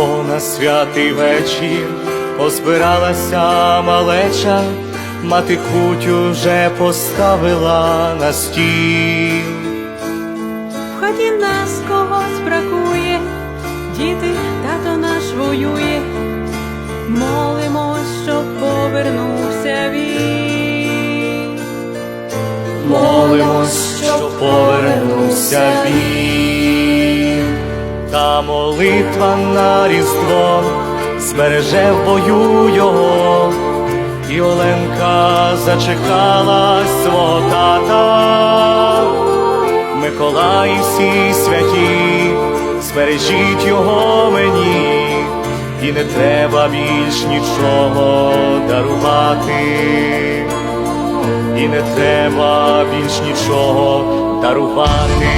Бо на святий вечір позбиралася малеча, мати кутю вже поставила на стіл. В хаті нас когось бракує, діти, тато наш воює, молимось, щоб повернувся він. Молимось, щоб повернувся він, та молитва на різдво збереже в бою його, і Оленка зачекала свого тата. Миколай всі святі, збережіть його мені, і не треба більш нічого дарувати і не треба більш нічого дарувати.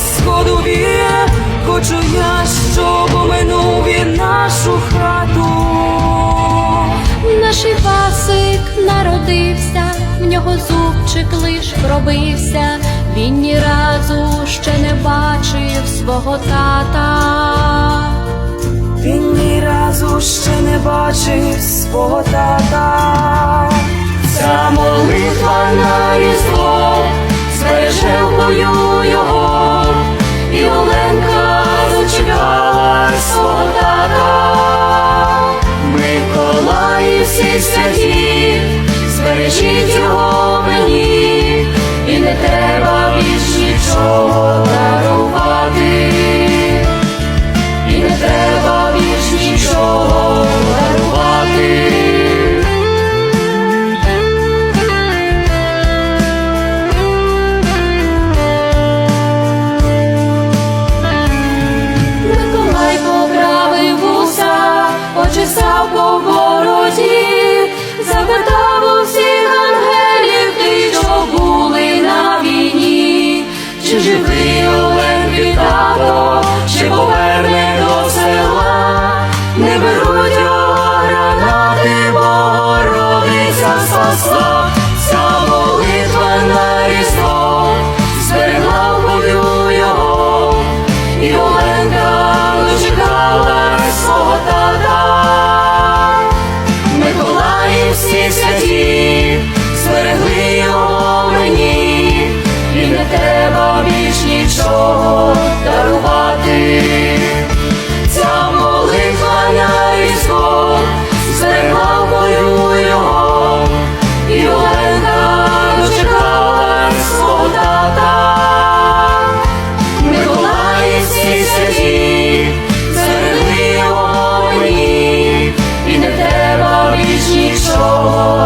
Сходу віє, хочу я, щоб оминув він нашу хату. Наш Івасик народився, в нього зубчик лиш пробився, він ні разу ще не бачив свого тата. Він ні разу ще не бачив свого тата. Збережіть його мені, всі святі, зберегли його мені, і не треба більш нічого. Oh.